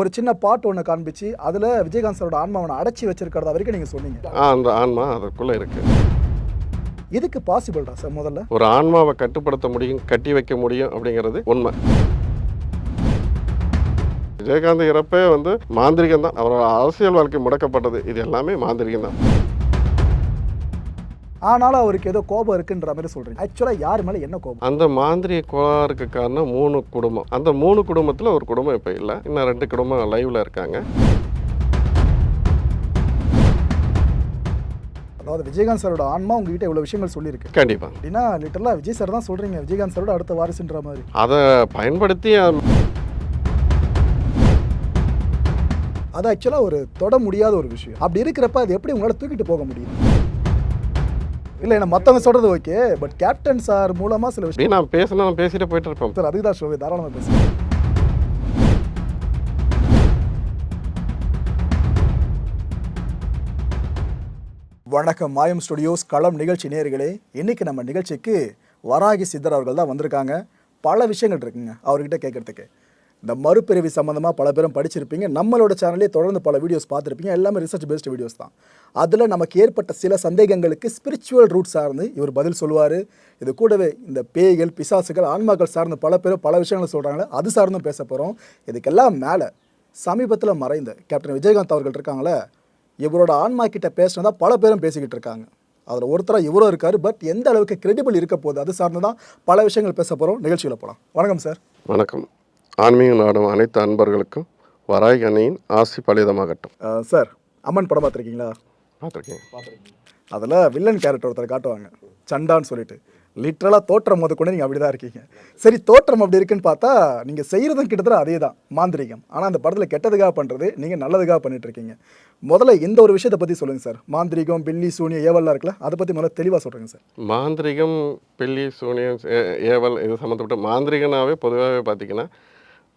ஒரு சின்ன பாட்டு ஒன்று காண்பிச்சு அதில் விஜயகாந்த் சாரோட ஆன்மாவனை அடைச்சி வச்சிருக்கிறதா வரைக்கும் நீங்கள் சொன்னீங்க. ஆ, அந்த ஆன்மா அதுக்குள்ளே இருக்கு. இதுக்கு பாசிபிள்டா சார் முதல்ல? ஒரு ஆன்மாவை கட்டுப்படுத்த முடியும் கட்டி வைக்க முடியும் அப்படிங்கிறது உண்மை. விஜயகாந்த் இறப்பே வந்து மாந்திரிகம் தான் அவரோட அரசியல் வாழ்க்கை முடக்கப்பட்டது. இது எல்லாமே மாந்திரிகம் தான் ஆனாலும் அவருக்கு ஏதோ கோபம் இருக்குன்ற மாதிரி சொல்றீங்க. ஆக்சுவலாக யார் மேலே என்ன கோபம்? அந்த மாந்திரிய கோளாறுக்கு காரணம் மூணு குடும்பம். அந்த மூணு குடும்பத்தில் ஒரு குடும்பம் இப்போ இல்லை. இன்னும் ரெண்டு குடும்பம் லைவ்ல இருக்காங்க. அதாவது விஜயகாந்த் சாரோட ஆன்மா உங்ககிட்ட இவ்வளோ விஷயங்கள் சொல்லியிருக்கு. கண்டிப்பாக அப்படின்னா லிட்டரலாக விஜய் சார் தான் சொல்றீங்க. விஜயகாந்த் சாரோட அடுத்த வாரிசுன்ற மாதிரி. அதை பயன்படுத்தி அது ஆக்சுவலாக ஒரு தொட முடியாத ஒரு விஷயம். அப்படி இருக்கிறப்ப அது எப்படி உங்களால் தூக்கிட்டு போக முடியும்? இல்லை என்ன மற்றவங்க சொல்கிறது ஓகே பட் கேப்டன் சார் மூலமாக சில விஷயம் நான் பேசினா நான் பேசிட்டு போயிட்டு இருப்பேன் சார் அதுக்கு தான் ஷோவே தாராளமாக பேசுகிறேன் வணக்கம் மாயம் ஸ்டுடியோஸ் களம் நிகழ்ச்சி நேயர்களே. இன்னைக்கு நம்ம நிகழ்ச்சிக்கு வராகி சித்தர் அவர்கள் தான் வந்திருக்காங்க. பல விஷயங்கள் இருக்குங்க அவர்கிட்ட கேட்கறதுக்கு. இந்த மறுபிறவி சம்மந்தமாக பல பேரும் படிச்சிருப்பீங்க. நம்மளோட சேனல்லே தொடர்ந்து பல வீடியோஸ் பார்த்துருப்பீங்க. எல்லாமே ரிசர்ச் பேஸ்ட் வீடியோஸ் தான். அதில் நமக்கு ஏற்பட்ட சில சந்தேகங்களுக்கு ஸ்பிரிச்சுவல் ரூட் சார்ந்து இவர் பதில் சொல்லுவார். இது கூடவே இந்த பேய்கள் பிசாசுகள் ஆன்மாக்கள் சார்ந்து பல பேர் பல விஷயங்கள் சொல்கிறாங்களே அது சார்ந்தும் பேச போகிறோம் இதுக்கெல்லாம் மேலே சமீபத்தில் மறைந்த கேப்டன் விஜயகாந்த் அவர்கள் இருக்காங்களே இவரோட ஆன்மா கிட்ட பேசினதா பல பேரும் பேசிக்கிட்டு இருக்காங்க. அதில் ஒருத்தராக இவரும் இருக்கார் பட் எந்த அளவுக்கு கிரெடிபிள் இருக்க போகுது அது சார்ந்து தான் பல விஷயங்கள் பேச போகிறோம் நிகழ்ச்சியில் போகலாம் வணக்கம் சார் வணக்கம். ஆன்மீக நாடும் அனைத்து அன்பர்களுக்கும் வராய் அன்னையின் ஆசி பலிதமாகட்டும். சார் அம்மன் படம் பார்த்துருக்கீங்களா? பார்த்துருக்கேன். அதில் வில்லன் கேரக்டர் ஒருத்தர் காட்டுவாங்க. சண்டான்னு சொல்லிட்டு. லிட்ரலாக தோற்றம் முத கொண்டு நீங்கள் அப்படி தான் இருக்கீங்க. சரி தோற்றம் அப்படி இருக்குன்னு பார்த்தா நீங்கள் செய்கிறதும் கிட்டத்தட்ட அதே தான் மாந்திரிகம். ஆனால் அந்த படத்தில் கெட்டதுக்காக பண்ணுறது நீங்கள் நல்லதுக்காக பண்ணிட்டு இருக்கீங்க. முதல்ல இந்த ஒரு விஷயத்தை பற்றி சொல்லுங்கள் சார். மாந்திரிகம் பில்லி சூனியம் ஏவல்லாம் இருக்குல்ல அதை பற்றி முதல்ல தெளிவாக சொல்கிறேங்க சார். மாந்திரிகம் பில்லி சூனியம் ஏவல் இது சம்மந்தப்பட்ட மாந்திரிகனாவே பொதுவாகவே பார்த்தீங்கன்னா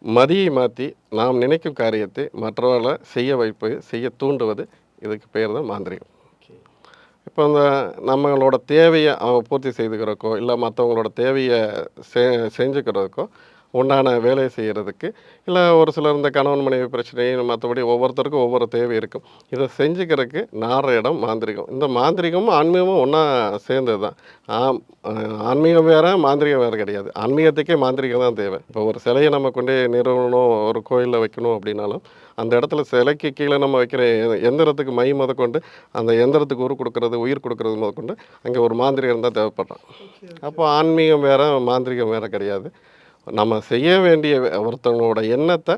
மதியை மாற்றி நாம் நினைக்கும் காரியத்தை மற்றவர்களை செய்ய வைப்பது செய்ய தூண்டுவது இதுக்கு பேர் தான் மாந்திரிகம். இப்போ அந்த நம்மளோட தேவையை அவன் பூர்த்தி செய்துக்கிறக்கோ இல்லை மற்றவங்களோட தேவையை செ செஞ்சுக்கிறதுக்கோ உண்டான வேலையை செய்கிறதுக்கு இல்லை ஒரு சிலர் இந்த கணவன் மனைவி பிரச்சனை மற்றபடி ஒவ்வொருத்தருக்கும் ஒவ்வொரு தேவை இருக்கும். இதை செஞ்சுக்கிறதுக்கு நாடுற இடம் மாந்திரிகம். இந்த மாந்திரிகமும் ஆன்மீகமும் ஒன்றா சேர்ந்தது தான் ஆன்மீகம் வேறு மாந்திரிகம் வேறு கிடையாது. ஆன்மீகத்துக்கே மாந்திரிகம் தான் தேவை. இப்போ ஒரு சிலையை நம்ம கொண்டு நிறுவனம் ஒரு கோயிலில் வைக்கணும் அப்படின்னாலும் அந்த இடத்துல சிலைக்கு கீழே நம்ம வைக்கிற எந்திரத்துக்கு மை முத கொண்டு அந்த எந்திரத்துக்கு உரு கொடுக்கறது உயிர் கொடுக்கறது முத கொண்டு அங்கே ஒரு மாந்திரிகம் தான் தேவைப்படுறான் அப்போ ஆன்மீகம் வேற மாந்திரிகம் வேற கிடையாது. நம்ம செய்ய வேண்டிய ஒருத்தவங்களோட எண்ணத்தை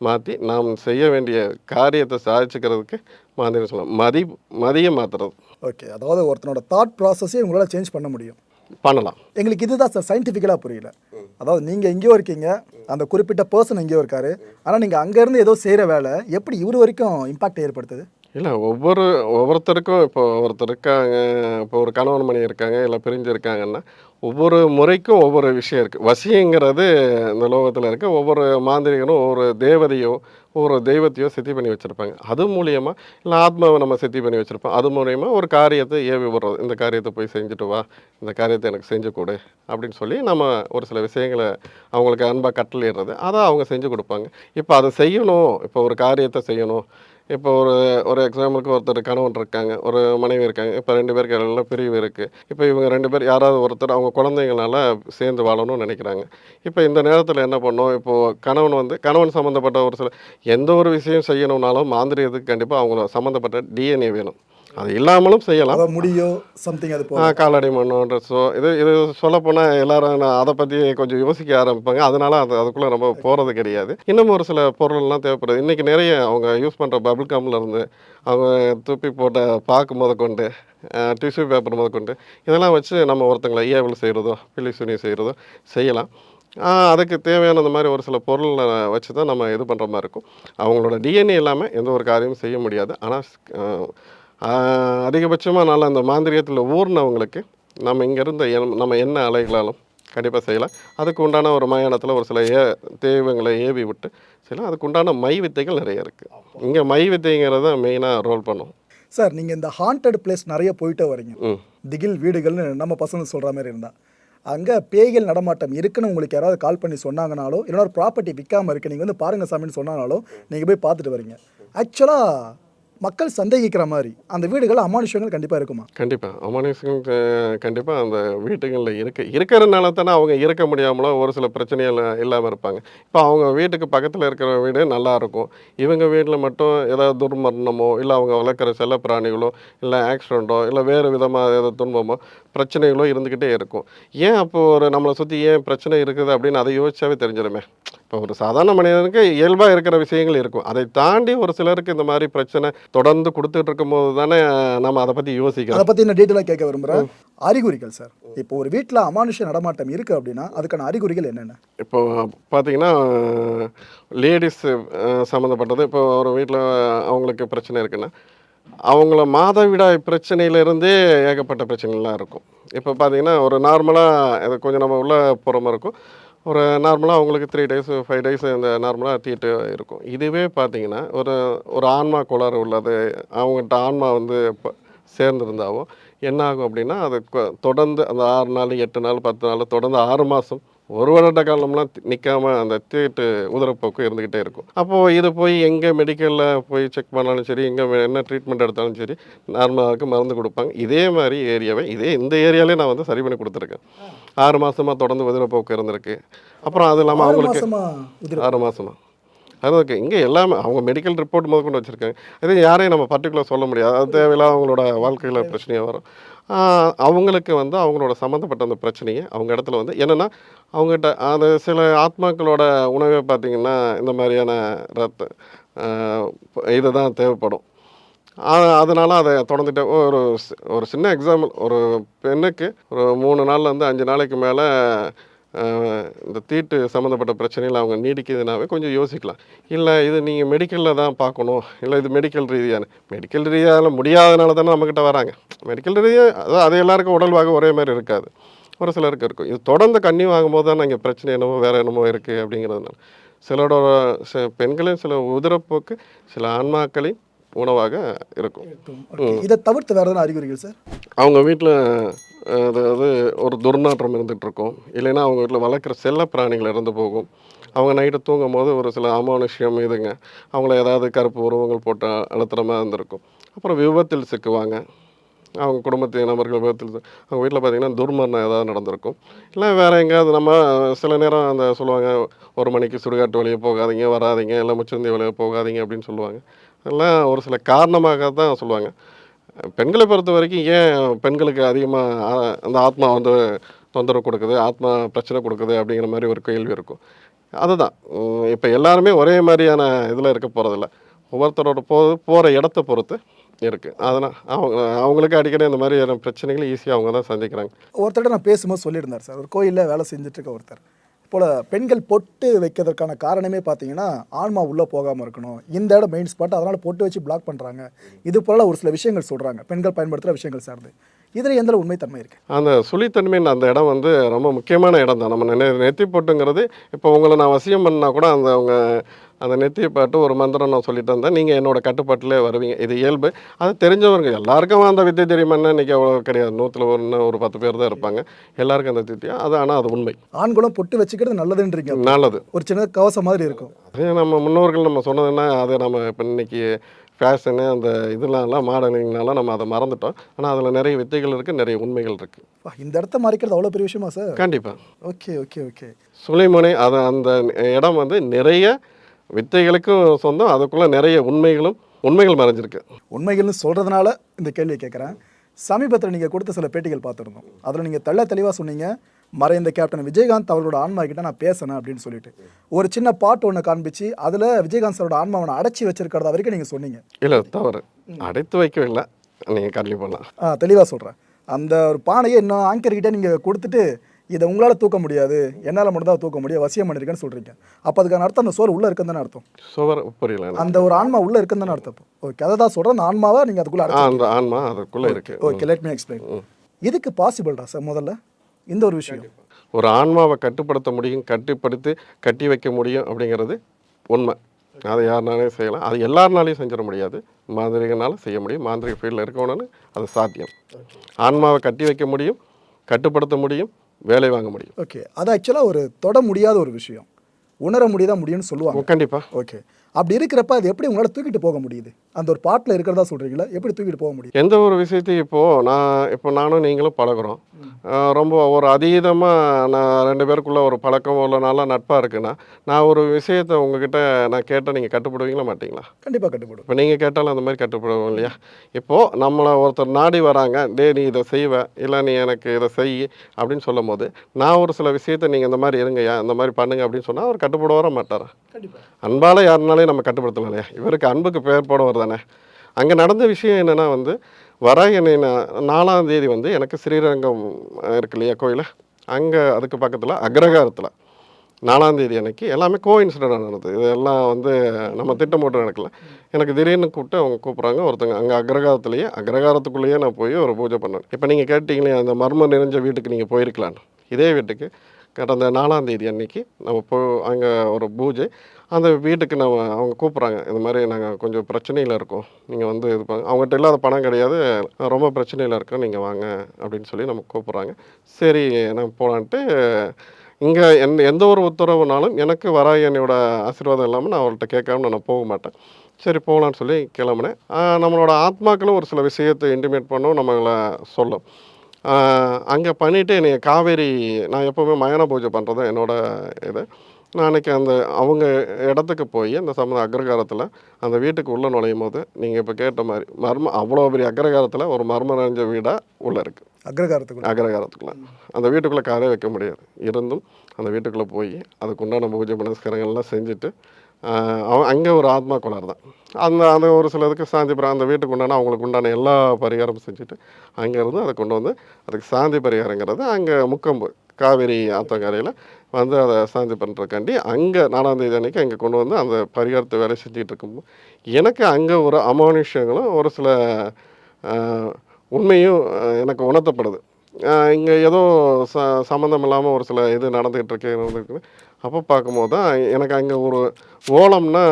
மாற்றி நாம் செய்ய வேண்டிய காரியத்தை சாதிச்சுக்கிறதுக்கு மாந்திரிகம் சொல்லலாம். மதி மதியை மாற்றுறது ஓகே அதாவது ஒருத்தனோட தாட் ப்ராசஸே உங்களால் சேஞ்ச் பண்ண முடியும். பண்ணலாம். எங்களுக்கு இதுதான் சார் சயின்டிஃபிக்கலாக புரியல. அதாவது நீங்கள் எங்கேயோ இருக்கீங்க அந்த குறிப்பிட்ட பர்சன் எங்கேயோ இருக்காரு ஆனால் நீங்கள் அங்கேருந்து ஏதோ செய்கிற வேலை எப்படி இவர் வரைக்கும் இம்பாக்ட் ஏற்படுத்துது? இல்லை ஒவ்வொரு ஒவ்வொருத்தருக்கும் இப்போ ஒருத்தர் இருக்காங்க இப்போ ஒரு கணவன் மணி இருக்காங்க இல்லை பிரிஞ்சு இருக்காங்கன்னா ஒவ்வொரு முறைக்கும் ஒவ்வொரு விஷயம் இருக்குது வசிங்கிறது இந்த லோகத்தில் இருக்க. ஒவ்வொரு மாந்திரிகனும் ஒவ்வொரு தேவதையோ ஒவ்வொரு தெய்வத்தையோ சித்தி பண்ணி வச்சுருப்பாங்க. அது மூலியமாக இல்லை ஆத்மாவை நம்ம சித்தி பண்ணி வச்சுருப்போம். அது மூலயமா ஒரு காரியத்தை ஏவி விடுறது. இந்த காரியத்தை போய் செஞ்சுட்டு வா. இந்த காரியத்தை எனக்கு செஞ்சு கொடு அப்படின்னு சொல்லி நம்ம ஒரு சில விஷயங்களை அவங்களுக்கு அன்பாக கட்டளிடுறது அதை அவங்க செஞ்சு கொடுப்பாங்க. இப்போ அதை செய்யணும். இப்போ ஒரு காரியத்தை செய்யணும். இப்போ ஒரு ஒரு எக்ஸாம்பிளுக்கு ஒருத்தர் கணவன் இருக்காங்க ஒரு மனைவி இருக்காங்க இப்போ ரெண்டு பேருக்கு இடையில பிரிவு இருக்குது இப்போ இவங்க ரெண்டு பேர் யாராவது ஒருத்தர் அவங்க குழந்தைங்களால சேர்ந்து வாழணும்னு நினைக்கிறாங்க. இப்போ இந்த நேரத்தில் என்ன பண்ணோம் இப்போது கணவன் வந்து கணவன் சம்மந்தப்பட்ட ஒரு சில எந்த ஒரு விஷயம் செய்யணும்னாலும் மாந்திரியத்துக்கு கண்டிப்பாக அவங்க சம்மந்தப்பட்ட டிஎன்ஏ வேணும். அது இல்லாமலும் செய்யலாம். அதாவது முடியோ சம்திங் அது காலடி மண்ணோ ட்ரெஸ்ஸோ இது இது சொல்லப்போனால் எல்லாரும் அதை பற்றி கொஞ்சம் யோசிக்க ஆரம்பிப்பாங்க. அதனால அது அதுக்குள்ளே நம்ம போகிறது கிடையாது. இன்னும் ஒரு சில பொருள்லாம் தேவைப்படுது. இன்றைக்கி நிறைய அவங்க யூஸ் பண்ணுற பபிள் கம்ல இருந்து அவங்க துப்பி போட்ட பாக்கு முத கொண்டு டிஷ்யூ பேப்பர் முத கொண்டு இதெல்லாம் வச்சு நம்ம ஒருத்தங்களை ஏவல் செய்கிறதோ பில்லி சுனி செய்கிறதோ செய்யலாம். அதுக்கு தேவையான அந்த மாதிரி ஒரு சில பொருளை வச்சு தான் நம்ம இது பண்ணுற மாதிரி இருக்கும். அவங்களோட டிஎன்ஏ இல்லாமல் எந்த ஒரு காரியமும் செய்ய முடியாது. ஆனால் அதிகபட்சமாக நல்ல அந்த மாந்திரியத்தில் ஊர்னவங்களுக்கு நம்ம இங்கேருந்த நம்ம என்ன அலைகளாலும் கண்டிப்பாக செய்யலாம். அதுக்கு உண்டான ஒரு மயானத்தில் ஒரு சில ஏ தெய்வங்களை ஏவி விட்டு செய்யலாம். அதுக்கு உண்டான மை வித்தைகள் நிறைய இருக்குது இங்கே மை வித்தைங்கிறது தான் மெயினாக ரோல் பண்ணும் சார் நீங்கள் இந்த ஹாண்டட் பிளேஸ் நிறைய போயிட்டே வரீங்க. திகில் வீடுகள்னு நம்ம பசங்க சொல்கிற மாதிரி இருந்தா. அங்கே பேய்கள் நடமாட்டம் இருக்குன்னு உங்களுக்கு யாராவது கால் பண்ணி சொன்னாங்கனாலோ இல்லைனா ஒரு ப்ராப்பர்ட்டி விற்காம இருக்கு நீங்கள் வந்து பாருங்க சாமின்னு சொன்னாலும் நீங்கள் போய் பார்த்துட்டு வரீங்க. ஆக்சுவலாக மக்கள் சந்தேகிக்கிற மாதிரி அந்த வீடுகள் அமானுஷங்கள் கண்டிப்பாக இருக்குமா? கண்டிப்பாக அமானுஷங்கள் கண்டிப்பாக அந்த வீட்டுகளில் இருக்க. இருக்கிறனால தானே அவங்க இருக்க முடியாமலோ ஒரு சில பிரச்சனைகள் இல்லாமல் இருப்பாங்க. இப்போ அவங்க வீட்டுக்கு பக்கத்தில் இருக்கிற வீடு நல்லா இருக்கும். இவங்க வீட்டில் மட்டும் ஏதாவது துர்மரணமோ இல்லை அவங்க வளர்க்குற செல்ல பிராணிகளோ இல்லை ஆக்சிடெண்ட்டோ இல்லை வேறு விதமாக ஏதாவது துன்பமோ பிரச்சனைகளோ இருந்துக்கிட்டே இருக்கும். ஏன் அப்போது ஒரு நம்மளை சுற்றி ஏன் பிரச்சனை இருக்குது அப்படின்னு அதை யோசிச்சாவே தெரிஞ்சிருமே. இப்போ ஒரு சாதாரண மனிதனுக்கு இயல்பாக இருக்கிற விஷயங்கள் இருக்கும். அதை தாண்டி ஒரு சிலருக்கு இந்த மாதிரி பிரச்சனை தொடர்ந்து கொடுத்துட்டு இருக்கும்போது தானே நம்ம அதை பற்றி யோசிக்கிறோம். அதை பற்றி நான் டீட்டெயிலாக கேட்க விரும்புகிறேன் அறிகுறிகள் சார். இப்போ ஒரு வீட்டில் அமானுஷ நடமாட்டம் இருக்குது அப்படின்னா அதுக்கான அறிகுறிகள் என்னென்ன? இப்போ பார்த்தீங்கன்னா லேடிஸ் சம்மந்தப்பட்டது. இப்போ ஒரு வீட்டில் அவங்களுக்கு பிரச்சனை இருக்குன்னா அவங்கள மாதவிடாய் பிரச்சனையிலேருந்தே ஏகப்பட்ட பிரச்சனைலாம் இருக்கும். இப்போ பார்த்தீங்கன்னா ஒரு நார்மலாக கொஞ்சம் நம்ம உள்ள போகிற மாதிரி இருக்கும். ஒரு நார்மலாக அவங்களுக்கு த்ரீ டேஸ் ஃபைவ் டேஸ் இந்த நார்மலாக தீட்டு இருக்கும். இதுவே பார்த்தீங்கன்னா ஒரு ஒரு ஆன்மா கோளாறு உள்ளது. அவங்ககிட்ட ஆன்மா வந்து இப்போ சேர்ந்துருந்தாவோ என்ன ஆகும் அப்படின்னா அது தொடர்ந்து அந்த ஆறு நாள் எட்டு நாள் பத்து நாள் தொடர்ந்து ஆறு மாதம் ஒரு வருட காலம்லாம் நிற்காம அந்த தீட்டு உதரப்போக்கு இருந்துக்கிட்டே இருக்கும். அப்போது இது போய் எங்கே மெடிக்கலில் போய் செக் பண்ணாலும் சரி எங்கே என்ன ட்ரீட்மெண்ட் எடுத்தாலும் சரி நார்மலாக மருந்து கொடுப்பாங்க. இதே மாதிரி ஏரியாவை இதே இந்த ஏரியாலே நான் வந்து சரி பண்ணி கொடுத்துருக்கேன். ஆறு மாதமாக தொடர்ந்து உதிரப்போக்கு இருந்திருக்கு. அப்புறம் அது இல்லாமல் அவங்களுக்கு ஆறு மாதமா அது ஓகே இங்கே எல்லாமே அவங்க மெடிக்கல் ரிப்போர்ட் முதற்கொண்டு வச்சுருக்காங்க. இது யாரையும் நம்ம பர்டிகுலர் சொல்ல முடியாது. அது தேவையில்லாத அவங்களோட வாழ்க்கையில் பிரச்சனையாக வரும். அவங்களுக்கு வந்து அவங்களோட சம்மந்தப்பட்ட அந்த பிரச்சனையை அவங்க இடத்துல வந்து என்னென்னா அவங்ககிட்ட அது சில ஆத்மாக்களோட உணவே பார்த்திங்கன்னா இந்த மாதிரியான ரத்த இது தான் தேவைப்படும். அதனால் அதை தொடர்ந்துட்டு ஒரு ஒரு சின்ன எக்ஸாம்பிள் ஒரு பெண்ணுக்கு ஒரு மூணு நாள்லேருந்து அஞ்சு நாளைக்கு மேலே இந்த தீட்டு சம்மந்தப்பட்ட பிரச்சனைகள் அவங்க நீடிக்குதுனாவே கொஞ்சம் யோசிக்கலாம். இல்லை இது நீங்கள் மெடிக்கலில் தான் பார்க்கணும். இல்லை இது மெடிக்கல் ரீதியான மெடிக்கல் ரீதியாக முடியாதனால தானே நம்மக்கிட்ட வராங்க. மெடிக்கல் ரீதியாக அதாவது அது எல்லாருக்கும் உடல்வாக ஒரே மாதிரி இருக்காது. ஒரு சிலருக்கு இருக்கும். இது தொடர்ந்து கண்ணி வாங்கும்போது தான் இங்கே பிரச்சனை என்னமோ வேறு என்னமோ இருக்குது அப்படிங்கிறதுனால. சிலரோட ச- பெண்களின் சில உதிரப்போக்கு சில ஆன்மாக்களின் உணவாக இருக்கும். இதை தவிர்த்து வேறு எதனா அறிகுறிகள் சார்? அவங்க வீட்டில் அதாவது ஒரு துர்நாற்றம் இருந்துகிட்டு இருக்கும் இல்லைன்னா அவங்க வீட்டில் வளர்க்குற செல்ல பிராணிகள் இறந்து போகும். அவங்க நைட்டு தூங்கும் போது ஒரு சில அமானுஷ்யம் இதுங்க. அவங்கள ஏதாவது கருப்பு உருவங்கள் போட்டு அழுத்துற மாதிரி இருந்திருக்கும். அப்புறம் விபத்தில் சிக்குவாங்க. அவங்க குடும்பத்து நபர்கள் விபத்தில் அவங்க வீட்டில் பார்த்தீங்கன்னா துர்மரணம் ஏதாவது நடந்திருக்கும். இல்லை வேறு எங்கேயாவது நம்ம சில நேரம் அந்த சொல்லுவாங்க ஒரு மணிக்கு சுடுகாட்டு வழியே போகாதீங்க வராதீங்க இல்லை முச்சந்தி வழியே போகாதீங்க அப்படின்னு சொல்லுவாங்க. எல்லாம் ஒரு சில காரணமாக தான் சொல்லுவாங்க. பெண்களை பொறுத்த வரைக்கும் ஏன் பெண்களுக்கு அதிகமாக அந்த ஆத்மா வந்து தொந்தரவு கொடுக்குது ஆத்மா பிரச்சனை கொடுக்குது அப்படிங்கிற மாதிரி ஒரு கேள்வி இருக்கும். அதுதான். இப்போ எல்லாருமே ஒரே மாதிரியான இதில் இருக்க போகிறதில்ல ஒவ்வொருத்தரோட போ போகிற இடத்த பொறுத்து இருக்குது அதனால் அவங்க அவங்களுக்கு அடிக்கடி இந்த மாதிரியான பிரச்சனைகளை ஈஸியாக அவங்க தான் சந்திக்கிறாங்க. ஒருத்தர்ட்ட நான் பேசும்போது சொல்லியிருந்தார் சார். ஒரு கோயிலில் வேலை செஞ்சுட்டு இருக்க ஒருத்தர். போல் பெண்கள் பொட்டு வைக்கிறதுக்கான காரணமே பார்த்தீங்கன்னா ஆன்மா உள்ளே போகாமல் இருக்கணும். இந்த இடம் மெயின் ஸ்பாட் அதனால் பொட்டு வச்சு பிளாக் பண்ணுறாங்க இது போல ஒரு சில விஷயங்கள் சொல்கிறாங்க பெண்கள் பயன்படுத்துகிற விஷயங்கள் சார்ந்து. இதில் எந்த உண்மைத்தன்மை இருக்குது அந்த சுழித்தன்மையின் அந்த இடம் வந்து ரொம்ப முக்கியமான இடம் தான். நம்ம நெ நெத்தி போட்டுங்கிறது இப்போ உங்களை நான் வசியம் பண்ணால் கூட அந்த அவங்க அந்த நெத்தியை பாட்டு ஒரு மந்திரம் நான் சொல்லிட்டு வந்தேன் நீங்கள் என்னோட கட்டுப்பாட்டிலே வருவீங்க. இது இயல்பு. அது தெரிஞ்சவங்க எல்லாருக்கும் அந்த வித்தை தெரியுமான்னா இன்றைக்கி அவ்வளோ கிடையாது. நூற்றில் ஒன்று ஒரு பத்து பேர் தான் இருப்பாங்க. எல்லாருக்கும் அந்த வித்தியா அது ஆனால் அது உண்மை. ஆண்களும் பொட்டு வச்சுக்கிறது நல்லதுன்றீங்க. நல்லது. ஒரு சின்ன கவசம் மாதிரி இருக்கும். அது நம்ம முன்னோர்கள் நம்ம சொன்னதுன்னா அது நம்ம இப்போ இன்னைக்கு ஃபேஷனு அந்த இதெல்லாம் மாடலிங்னால நம்ம அதை மறந்துட்டோம். ஆனால் அதில் நிறைய வித்தைகள் இருக்குது நிறைய உண்மைகள் இருக்குது இந்த இடத்த மறைக்கிறது அவ்வளோ பெரிய விஷயமா சார்? கண்டிப்பாக ஓகே ஓகே ஓகே. சுலைமனை அது அந்த இடம் வந்து நிறைய வித்தைகளுக்கும் சொந்தம் அதுக்குள்ளே நிறைய உண்மைகளும் உண்மைகள் மறைஞ்சிருக்கு. உண்மைகள்னு சொல்கிறதுனால இந்த கேள்வியை கேட்குறேன். சமீபத்தில் நீங்கள் கொடுத்த சில பேட்டிகள் பார்த்துருந்தோம். அதில் நீங்கள் தெள்ள தெளிவாக சொன்னீங்க மறைந்த கேப்டன் விஜயகாந்த் அவர்களோட ஆன்மா கிட்ட நான் பேசினேன் அப்படின்னு சொல்லிட்டு. ஒரு சின்ன பாட்டு ஒன்று காண்பிச்சு அதில் விஜயகாந்த் சாரோட ஆன்மாவனை அடைச்சி வச்சிருக்கிறதா வரைக்கும் நீங்கள் சொன்னீங்க. இல்லை தவறு. அடைத்து வைக்கவில்லை நீங்கள் கல்வி பண்ணலாம். ஆ தெளிவாக சொல்கிறேன் அந்த ஒரு பானையை இன்னும் ஆங்கர்கிட்ட நீங்கள் கொடுத்துட்டு இதை உங்களால் தூக்க முடியாது. என்னால் மட்டும் தான் தூக்க முடியும். வசியம் பண்ணியிருக்கேன்னு சொல்கிறீங்க அப்போ அதுக்கான அர்த்தம் அந்த சோல் உள்ளே இருக்குன்னு தானே அர்த்தம்? சுவர் புரியல. அந்த ஒரு ஆன்மா உள்ளே இருக்குன்னு தானே அர்த்தம் ஓகே அதை தான் சொல்கிறேன் அந்த ஆன்மாவை நீங்கள் அதுக்குள்ளே அந்த ஆன்மா அதுக்குள்ளே இருக்குது ஓகே லெட் மீ. எக்ஸ்பிளைன் இதுக்கு பாசிபிள்டா சார் முதல்ல? இந்த ஒரு விஷயம். ஒரு ஆன்மாவை கட்டுப்படுத்த முடியும் கட்டுப்படுத்தி கட்டி வைக்க முடியும் அப்படிங்கிறது உண்மை. அதை யாருனாலையும் செய்யலாம். அது எல்லாருனாலையும் செஞ்சிட முடியாது. மாந்திரிகனால செய்ய முடியும். மாந்திரிக ஃபீல்டில் இருக்கணும்னு அது சாத்தியம். ஆன்மாவை கட்டி வைக்க முடியும் கட்டுப்படுத்த முடியும் வேலை வாங்க முடியும். ஓகே. அது ஆக்சுவலாக ஒரு தொட முடியாத ஒரு விஷயம். உணர முடியாத முடியும்னு சொல்லுவாங்க. கண்டிப்பாக ஓகே. அப்படி இருக்கிறப்ப அது எப்படி உங்களால் தூக்கிட்டு போக முடியுது? அந்த ஒரு பாட்டில் இருக்கிறதா சொல்கிறீங்களா எப்படி தூக்கிட்டு போக முடியும் எந்த ஒரு விஷயத்தையும் இப்போது நான் இப்போ நானும் நீங்களும் பழகுறோம். ரொம்ப ஒரு அதீதமாக நான் ரெண்டு பேருக்குள்ள ஒரு பழக்கம் உள்ள நாளாக நட்பாக இருக்குன்னா நான் ஒரு விஷயத்தை உங்ககிட்ட நான் கேட்டால் நீங்கள் கட்டுப்படுவீங்களா மாட்டீங்களா? கண்டிப்பாக கட்டுப்படும் இப்போ நீங்கள் கேட்டாலும் அந்த மாதிரி கட்டுப்படுவோம் இல்லையா? இப்போது நம்மளை ஒருத்தர் நாடி வராங்க டே நீ இதை செய்வ இல்லை நீ எனக்கு இதை செய் அப்படின்னு சொல்லும் போது நான் ஒரு சில விஷயத்தை நீங்கள் இந்த மாதிரி இருங்கய்யா இந்த மாதிரி பண்ணுங்க அப்படின்னு சொன்னால் அவர் கட்டுப்பட வர மாட்டாரா? அன்பால் யாருனாலையும் நம்ம கட்டுப்படுத்தலாம் இல்லையா? இவருக்கு அன்புக்கு பேர் போடவர் தானே. அங்கே நடந்த விஷயம் என்னென்னா வந்து வராயணை நாலாம் தேதி வந்து எனக்கு ஸ்ரீரங்கம் இருக்கு இல்லையா கோயில்? அங்கே அதுக்கு பக்கத்தில் அக்ரகாரத்தில் நாலாம் தேதி அன்னைக்கு எல்லாமே கோ இன்சிடென்ட் நடந்தது. இதெல்லாம் வந்து நம்ம திட்டம் போட்டு நடக்கல. எனக்கு திடீர்னு கூப்பிட்டு அவங்க கூப்பிட்றாங்க ஒருத்தங்க அங்கே அக்ரகாரத்துலேயே அக்ரகாரத்துக்குள்ளேயே நான் போய் ஒரு பூஜை பண்ணேன். இப்போ நீங்கள் கேட்டிங்களே அந்த மர்மம் நிறைஞ்ச வீட்டுக்கு நீங்கள் போயிருக்கலான்னு இதே வீட்டுக்கு கடந்த நாலாம் தேதி அன்னைக்கு நம்ம போ அங்கே ஒரு பூஜை அந்த வீட்டுக்கு நம்ம அவங்க கூப்பிட்றாங்க. இந்த மாதிரி நாங்கள் கொஞ்சம் பிரச்சனையில் இருக்கோம். நீங்கள் வந்து இது பண்ண அவங்ககிட்ட இல்லாத பணம் கிடையாது. ரொம்ப பிரச்சனையில் இருக்கோம். நீங்கள் வாங்க அப்படின்னு சொல்லி நம்ம கூப்பிட்றாங்க. சரி நான் போகலான்ட்டு இங்கே என் எந்த ஒரு உத்தரவுனாலும் எனக்கு வராய் என்னோட ஆசீர்வாதம் இல்லாமல் நான் அவர்கிட்ட கேட்காம நான் போக மாட்டேன். சரி போகலான்னு சொல்லி கிளம்புனேன். நம்மளோட ஆத்மாக்களும் ஒரு சில விஷயத்தை இன்டிமேட் பண்ணும். நம்மளை சொல்லும். அங்கே பண்ணிவிட்டு என்னை காவேரி நான் எப்போவுமே மயான பூஜை பண்ணுறது என்னோட இது. நான் அன்றைக்கி அந்த அவங்க இடத்துக்கு போய் அந்த சம்மந்த அக்ரகாரத்தில் அந்த வீட்டுக்கு உள்ளே நுழையும் போது நீங்கள் இப்போ கேட்ட மாதிரி மர்ம அவ்வளோ பெரிய அக்ரகாரத்தில் ஒரு மர்ம நிறைஞ்ச வீடாக உள்ளே இருக்குது அக்ரகாரத்துக்குள்ள? அக்ரகாரத்துக்குள்ளே. அந்த வீட்டுக்குள்ளே காரே வைக்க முடியாது. இருந்தும் அந்த வீட்டுக்குள்ளே போய் அதுக்கு உண்டான பூஜை புனஸ்காரங்கள்லாம் செஞ்சுட்டு அவன் அங்கே ஒரு ஆத்மா கோளாறு தான் அந்த அந்த ஒரு சிலதுக்கு சாந்தி பரிகாரம் அந்த வீட்டுக்கு உண்டான அவங்களுக்கு உண்டான எல்லா பரிகாரமும் செஞ்சுட்டு அங்கேருந்து அதை கொண்டு வந்து அதுக்கு சாந்தி பரிகாரங்கிறது அங்கே முக்கம்பு. காவேரி ஆத்தங்கரையில் வந்து அதை சாந்தி பண்ணுறக்காண்டி அங்கே நாலாம் தேதி அன்றைக்கி அங்கே கொண்டு வந்து அந்த பரிகாரத்தை வேலை செஞ்சுட்டு இருக்கும்போது எனக்கு அங்கே ஒரு அமானுஷங்களும் ஒரு சில உண்மையும் எனக்கு உணர்த்தப்படுது. இங்கே ஏதோ ச சம்மந்தம் இல்லாமல் ஒரு சில இது நடந்துகிட்டு இருக்கு நடந்துருக்கு அப்போ பார்க்கும்போது தான் எனக்கு அங்கே ஒரு ஓலம்னா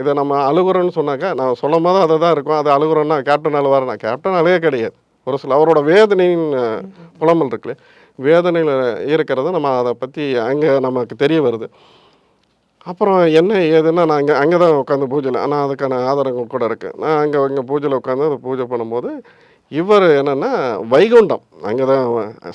இதை நம்ம அழுகுறோன்னு சொன்னாக்கா நான் சொல்லும் போது அதை தான் இருக்கும். அது அழுகுறோன்னா கேப்டன் அழுவார் நான் கேப்டன் அழுகே கிடையாது. ஒரு சில அவரோட வேதனையின் புலம்பல் இருக்குல்ல வேதனையில் இருக்கிறத நம்ம அதை பற்றி அங்கே நமக்கு தெரிய வருது. அப்புறம் என்ன ஏதுன்னா நான் அங்கே அங்கே தான் உட்காந்து பூஜையில் ஆனால் அதுக்கான ஆதாரங்கள் கூட இருக்குது நான் அங்கே அங்கே பூஜையில் உட்காந்து அதை பூஜை பண்ணும்போது இவர் என்னென்னா வைகுண்டம். அங்கே தான்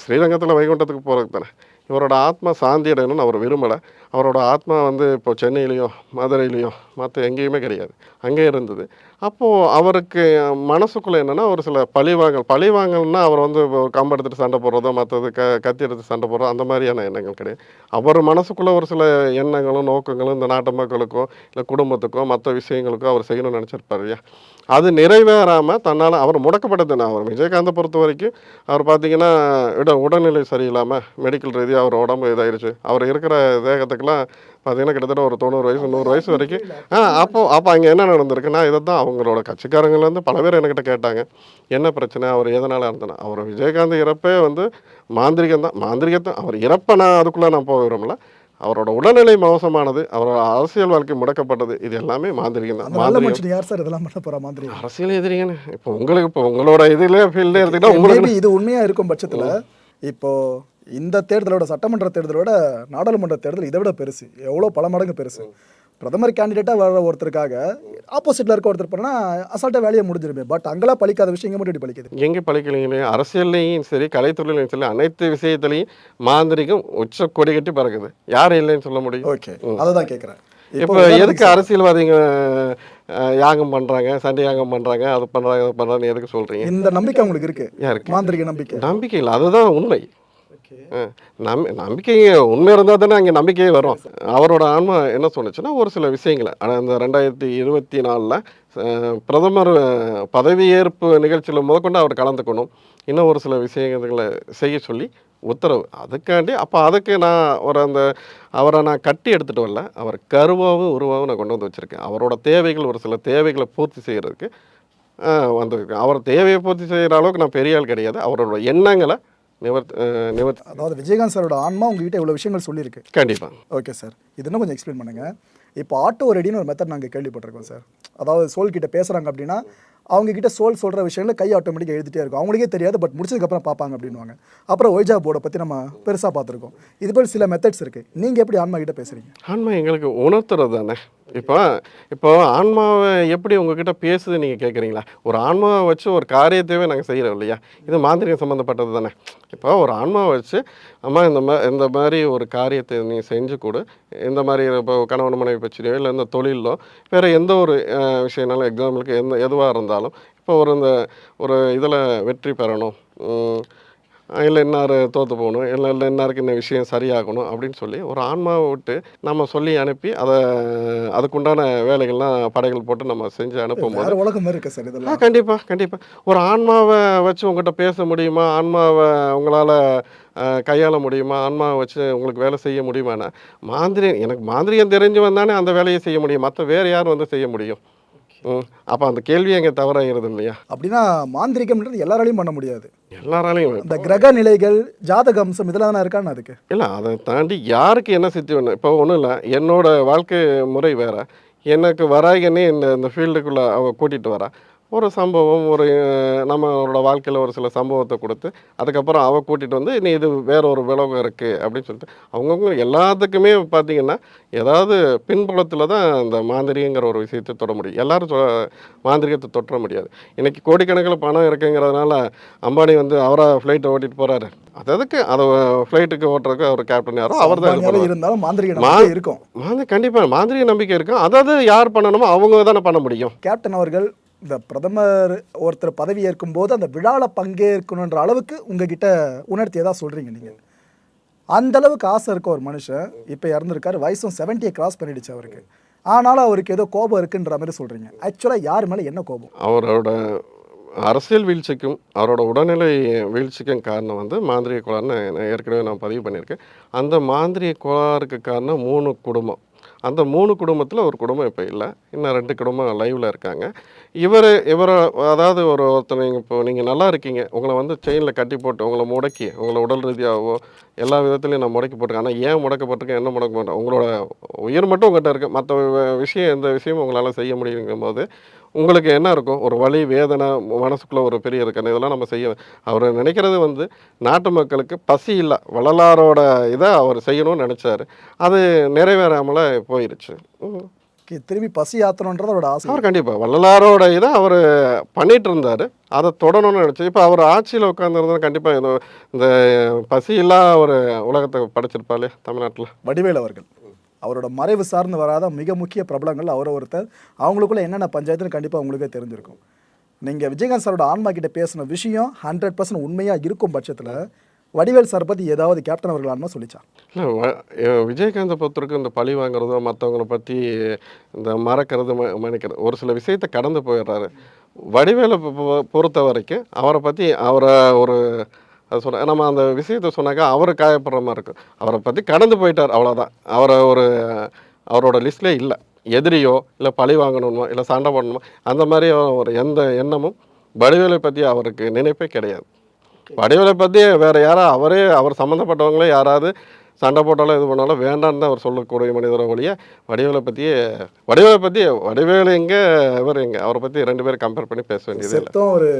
ஸ்ரீரங்கத்தில் வைகுண்டத்துக்கு போகிறது தானே. இவரோட ஆத்மா சாந்தி அடையணும்னு அவர் விரும்பலை. அவரோட ஆத்மா வந்து இப்போ சென்னையிலையோ மதுரையிலையோ மற்ற எங்கேயுமே கிடையாது. அங்கே இருந்தது. அப்போது அவருக்கு மனசுக்குள்ளே என்னென்னா ஒரு சில பழிவாங்கல் பழிவாங்கல்னா அவர் வந்து இப்போ ஒரு கம்பு சண்டை போடுறதோ மற்றது க கத்தி எடுத்து சண்டை போடுறதோ அந்த மாதிரியான எண்ணங்கள் கிடையாது. அவர் மனசுக்குள்ளே ஒரு சில எண்ணங்களும் நோக்கங்களும் இந்த நாட்டு மக்களுக்கோ இல்லை குடும்பத்துக்கோ மற்ற விஷயங்களுக்கோ அவர் செய்யணும்னு நினச்சிருப்பார் இல்லையா? அது நிறைவேறாமல் தன்னால் அவர் முடக்கப்பட்டது அவர் விஜயகாந்தை பொறுத்த வரைக்கும் அவர் பார்த்திங்கன்னா இட உடல்நிலை சரியில்லாமல் மெடிக்கல் ரீதியாக அவர் உடம்பு இதாயிருச்சு. அவர் இருக்கிற தேகத்துக்கெல்லாம் பார்த்தீங்கன்னா கிட்டத்தட்ட ஒரு தொண்ணூறு வயசு நூறு வயசு வரைக்கும். ஆ அப்போ அப்போ அங்கே என்ன நடந்திருக்குன்னா இதை தான் அவங்களோட கட்சிக்காரங்கள்லேருந்து பல பேர் என்கிட்ட கேட்டாங்க. என்ன பிரச்சனை? அவர் எதனால் இருந்தனா அவர் விஜயகாந்த் இறப்பே வந்து மாந்திரிகம் தான். மாந்திரிகத்தை அவர் இறப்பை நான் அதுக்குள்ளே நான் போக விரும்பல அவரோட உடல்நிலை மோசமானது அவரோட அரசியல் வாழ்க்கை முடக்கப்பட்டது இது எல்லாமே மாந்திரிகம் தான். யார் சார்? இதெல்லாம் பண்ண போகிற மாதிரி அரசியல் எதிரிங்கன்னு இப்போ உங்களுக்கு இப்போ உங்களோட இதில் ஃபீல்டே எடுத்துக்கிட்டா உங்களுக்கு இது உண்மையா இருக்கும் பட்சத்துல இப்போ இந்த தேர்தலோட சட்டமன்ற தேர்தலோட நாடாளுமன்ற தேர்தல் இதை விட பெருசு. எவ்வளோ பல மடங்கு பெருசு. பிரதமர் கேண்டிடேட்டாக வர ஒருத்தருக்காக ஆப்போசிட்ல இருக்க ஒருத்தர் பண்ணா அசால்ட்டாக வேலையை முடிஞ்சிருமே. பட் அங்கெல்லாம் பழிக்காத விஷயம் இங்கே மட்டும் இப்படி பழிக்குது? எங்கே பழிக்கலைங்களே? அரசியல்லையும் சரி கலைத்துறையிலையும் சரி அனைத்து விஷயத்துலையும் மாந்திரிகம் உச்ச கொடி கட்டி பறக்குது. யார் இல்லைன்னு சொல்ல முடியும்? ஓகே. அதை தான் கேட்குறேன் இப்போ எதுக்கு அரசியல்வாதிங்க யாகம் பண்ணுறாங்க சண்டை யாகம் பண்ணுறாங்க அது பண்ணுறாங்க இது பண்ணுறாங்க எதுக்கு சொல்கிறீங்க இந்த நம்பிக்கை உங்களுக்கு இருக்கு? மாந்திரிக நம்பிக்கை. நம்பிக்கை இல்லை. அதுதான் உண்மை. ஓகே அஹ், நம்பி நம்பிக்கை உண்மை இருந்தால் தானே அங்கே நம்பிக்கையே வரும். அவரோட ஆன்மா என்ன சொன்னுச்சுன்னா ஒரு சில விஷயங்களை. அந்த ரெண்டாயிரத்தி இருபத்தி நாலில் பிரதமர் பதவியேற்பு நிகழ்ச்சியில் முதற்கொண்டு அவர் கலந்துக்கணும். இன்னும் ஒரு சில விஷயங்களை செய்ய சொல்லி உத்தரவு. அதுக்காண்டி அப்போ அதுக்கு நான் ஒரு அந்த அவரை நான் கட்டி எடுத்துகிட்டு வரல. அவர் கருவாவும் உருவாவும் நான் கொண்டு வந்து வச்சுருக்கேன். அவரோட தேவைகள் ஒரு சில தேவைகளை பூர்த்தி செய்கிறதுக்கு வந்திருக்கேன் அவர் தேவையை பூர்த்தி செய்கிற அளவுக்கு நான் பெரிய ஆள் கிடையாது. அவரோட எண்ணங்களை நிவர்த்தி அஹ், நிவர்த்தி அதாவது விஜயகாந்த் சாரோட ஆன்மா உங்ககிட்ட இவ்வளோ விஷயங்கள் சொல்லியிருக்கு. கண்டிப்பாக ஓகே சார் இது இன்னும் கொஞ்சம் எக்ஸ்பிளைன் பண்ணுங்க? இப்போ ஆட்டோ ரெடின்னு ஒரு மெத்தட் நாங்கள் கேள்விப்பட்டிருக்கோம் சார் அதாவது சோல் கிட்ட பேசுகிறாங்க அப்படின்னா அவங்க கிட்ட சோல் சொல்கிற விஷயங்களை கை ஆட்டோமேட்டிக்காக எழுதிட்டே இருக்கும். அவங்களுக்கே தெரியாது பட் முடிச்சதுக்கப்புறம் பார்ப்பாங்க அப்படின்வாங்க அப்புறம் ஒய்ஜா போர்டை பற்றி நம்ம பெருசாக பார்த்துருக்கோம். இது போல் சில மெத்தட்ஸ் இருக்குது நீங்கள் எப்படி ஆன்மா கிட்ட பேசுகிறீங்க ஆன்மா எங்களுக்கு உணர்த்துறது தானே. இப்போ இப்போ ஆன்மாவை எப்படி உங்ககிட்ட பேசுது நீங்கள் கேட்குறீங்களா ஒரு ஆன்மாவை வச்சு ஒரு காரியத்தையே நாங்கள் செய்கிறோம் இல்லையா? இது மாந்திரிகம் சம்மந்தப்பட்டது தானே. இப்போ ஒரு ஆன்மாவை வச்சு அம்மா இந்த மா இந்த மாதிரி ஒரு காரியத்தை நீ செஞ்சு கொடு. இந்த மாதிரி இப்போ கணவன் மனைவி பிரச்சனையோ இல்லை இந்த தொழிலோ வேறு எந்த ஒரு விஷயம்னாலும் எக்ஸாம்பிளுக்கு எந்த எதுவாக இருந்தால் இருந்தாலும் இப்போ ஒரு இந்த ஒரு இதில் வெற்றி பெறணும் இல்லை இன்னார் தோற்று போகணும் இல்லை இல்லை இன்னாருக்கு இந்த விஷயம் சரியாகணும் அப்படின்னு சொல்லி ஒரு ஆன்மாவை விட்டு நம்ம சொல்லி அனுப்பி அதை அதுக்குண்டான வேலைகள்லாம் படைகள் போட்டு நம்ம செஞ்சு அனுப்பும்போது உலகம் இருக்கு சார் இதெல்லாம். கண்டிப்பாக கண்டிப்பாக ஒரு ஆன்மாவை வச்சு உங்கள்கிட்ட பேச முடியுமா? ஆன்மாவை உங்களால் கையாள முடியுமா? ஆன்மாவை வச்சு உங்களுக்கு வேலை செய்ய முடியுமானா மாந்திரியம் எனக்கு மாந்திரியம் தெரிஞ்சு வந்தானே அந்த வேலையை செய்ய முடியும். மற்ற வேறு யார் வந்து செய்ய முடியும்? அப்போ அந்த கேள்வி அங்கே தவறாகிறது இல்லையா? அப்படின்னா மாந்திரிகம்ன்றது எல்லாராலையும் பண்ண முடியாது. எல்லாராலையும் இந்த கிரக நிலைகள் ஜாதக அம்சம் இதெல்லாம் தானே இருக்கான்னு அதுக்கு. இல்லை அதை தாண்டி யாருக்கு என்ன சித்தி வேணும்? இப்போ ஒன்றும் இல்லை என்னோட வாழ்க்கை முறை வேற. எனக்கு வராகனே இந்த இந்த ஃபீல்டுக்குள்ளே அவ கூட்டிகிட்டு வரா. ஒரு சம்பவம் ஒரு நம்மளோட வாழ்க்கையில் ஒரு சில சம்பவத்தை கொடுத்து அதுக்கப்புறம் அவ கூட்டிகிட்டு வந்து நீ இது வேற ஒரு விலகம் இருக்குது அப்படின்னு சொல்லிட்டு அவங்கவுங்க எல்லாத்துக்குமே பார்த்தீங்கன்னா ஏதாவது பின்புலத்தில் தான் இந்த மாந்திரிகங்கிற ஒரு விஷயத்தை தொட முடியும். எல்லாரும் சொ- மாந்திரிகத்தை தொற்ற முடியாது. இன்னைக்கு கோடிக்கணக்கில் பணம் இருக்குங்கிறதுனால அம்பானி வந்து அவராக ஃப்ளைட்டை ஓட்டிட்டு போகிறாரு அது எதுக்கு? அதை ஃப்ளைட்டுக்கு ஓட்டுறதுக்கு அவர் கேப்டன் யாரோ அவர் தான் இருந்தாலும் மாந்திரிக நம்பிக்கை இருக்கும். மாந்திரி கண்டிப்பாக மாந்திரிக நம்பிக்கை இருக்கும். அதாவது யார் பண்ணணுமோ அவங்க தானே பண்ண முடியும். கேப்டன் அவர்கள் இந்த பிரதமர் ஒருத்தர் பதவி ஏற்கும் போது அந்த விழாவில் பங்கேற்கணுன்ற அளவுக்கு உங்ககிட்ட உணர்த்தியதாக சொல்கிறீங்க நீங்கள் அந்த அளவுக்கு ஆசை இருக்க ஒரு மனுஷன் இப்போ இறந்துருக்காரு வயசும் 70 கிராஸ் பண்ணிடுச்சு அவருக்கு. ஆனாலும் அவருக்கு ஏதோ கோபம் இருக்குன்ற மாதிரி சொல்கிறீங்க ஆக்சுவலாக யார் மேலே என்ன கோபம்? அவரோட அரசியல் வீழ்ச்சிக்கும் அவரோட உடல்நிலை வீழ்ச்சிக்கும் காரணம் வந்து மாந்திரிய கோளாறுன்னு ஏற்கனவே நான் பதிவு பண்ணியிருக்கேன். அந்த மாந்திரிய கோளாறுக்கு காரணம் மூணு குடும்பம். அந்த மூணு குடும்பத்தில் ஒரு குடும்பம் இப்போ இல்லை. இன்னும் ரெண்டு குடும்பம் லைவில் இருக்காங்க. இவர் இவர் அதாவது ஒரு ஒருத்தர் நீங்கள் இப்போ நீங்கள் நல்லா இருக்கீங்க. உங்களை வந்து செயினில் கட்டி போட்டு உங்களை முடக்கி உங்களை உடல் ரீதியாகவோ எல்லா விதத்துலையும் நான் முடக்கி போட்டிருக்கேன். ஆனால் ஏன் முடக்கப்பட்டிருக்கேன் என்ன முடக்க மாட்டேன் உங்களோட உயிர் மட்டும் உங்கள்கிட்ட இருக்குது மற்ற விஷயம் எந்த விஷயமும் உங்களால் செய்ய முடியுங்கும் போது உங்களுக்கு என்ன இருக்கும்? ஒரு வலி வேதனை மனசுக்குள்ளே ஒரு பெரிய இருக்கணும் இதெல்லாம் நம்ம செய்ய அவர் நினைக்கிறது வந்து நாட்டு மக்களுக்கு பசி இல்லை வள்ளலாரோட இதை அவர் செய்யணும்னு நினச்சாரு. அது நிறைவேறாமல. கி- திரும்பி பசி ஆத்தணுன்றது அவரோட ஆசை. அவர் கண்டிப்பாக வள்ளலாரோட இதை அவர் பண்ணிட்டு இருந்தார். அதை தொடரணும்னு நினச்சி இப்போ அவர் ஆட்சியில் உட்காந்துருந்தா கண்டிப்பாக இந்த இந்த பசி இல்லா ஒரு உலகத்தை படைச்சிருப்பாளே தமிழ்நாட்டில்? வடிவேல் அவர்கள். அவரோட மறைவு சார்ந்து வராத மிக முக்கிய பிரபலங்கள் அவரை ஒருத்தர். அவங்களுக்குள்ள என்னென்ன பஞ்சாயத்துன்னு கண்டிப்பாக உங்களுக்கே தெரிஞ்சிருக்கும். நீங்கள் விஜயகாந்த் சாரோட ஆன்மா கிட்ட பேசின விஷயம் ஹண்ட்ரட் பர்சன்ட் உண்மையாக இருக்கும் பட்சத்தில் வடிவேல் சார் பற்றி ஏதாவது கேப்டன் அவர்கள் ஆன்மா சொல்லிச்சா? இல்லை விஜயகாந்தை பொறுத்தவரைக்கும் இந்த பழி வாங்குறதோ மற்றவங்கள பற்றி இந்த மறக்கிறது மன்னிக்கிறது ஒரு சில விஷயத்தை கடந்து போயிடுறாரு. வடிவேலை பொ- பொறுத்த வரைக்கும் அவரை பற்றி அவரை ஒரு அது சொன்ன நம்ம அந்த விஷயத்தை சொன்னாக்கா அவர் காயப்படுற மாதிரி இருக்கும் அவரை பற்றி கடந்து போயிட்டார் அவ்வளோதான் அவரை ஒரு அவரோட லிஸ்ட்லேயே இல்லை. எதிரியோ இல்லை பழி வாங்கணுமோ இல்லை சண்டை போடணுமோ அந்த மாதிரி ஒரு எந்த எண்ணமும் வடிவேலை பற்றி அவருக்கு நினைப்பே கிடையாது. வடிவேலை பற்றி வேறு யாரா அவரே அவர் சம்மந்தப்பட்டவங்களே யாராவது சண்டை போட்டாலும் இது பண்ணாலும் வேண்டான்னு தான் அவர் சொல்லக்கூடிய மனிதரை ஒழிய வடிவேலை பற்றியே வடிவேலை பற்றி வடிவேலு எங்கே இவர் எங்கே அவரை பற்றி ரெண்டு பேரும் கம்பேர் பண்ணி பேச வேண்டியது ஒரு